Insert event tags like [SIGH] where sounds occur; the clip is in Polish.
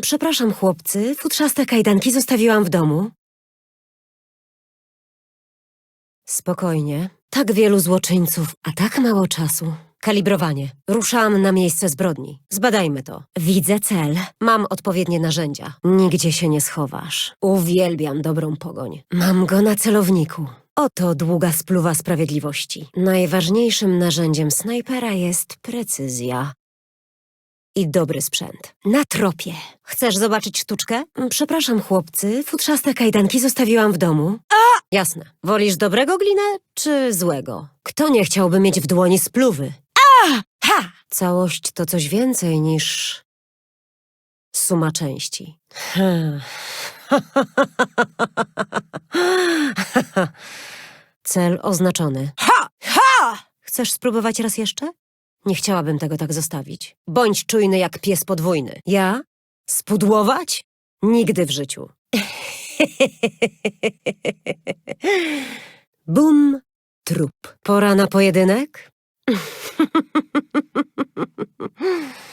Przepraszam, chłopcy, futrzaste kajdanki zostawiłam w domu. Spokojnie. Tak wielu złoczyńców, a tak mało czasu. Kalibrowanie. Ruszam na miejsce zbrodni. Zbadajmy to. Widzę cel. Mam odpowiednie narzędzia. Nigdzie się nie schowasz. Uwielbiam dobrą pogoń. Mam go na celowniku. Oto długa spluwa sprawiedliwości. Najważniejszym narzędziem snajpera jest precyzja. I dobry sprzęt. Na tropie. Chcesz zobaczyć sztuczkę? Przepraszam, chłopcy, futrzaste kajdanki zostawiłam w domu. A! Jasne. Wolisz dobrego glinę, czy złego? Kto nie chciałby mieć w dłoni spluwy? A! Ha! Całość to coś więcej niż... suma części. [LAUGHS] Cel oznaczony. Ha! Ha! Chcesz spróbować raz jeszcze? Nie chciałabym tego tak zostawić. Bądź czujny jak pies podwójny. Ja? Spudłować? Nigdy w życiu. [LAUGHS] Bum, trup. Pora na pojedynek? [LAUGHS]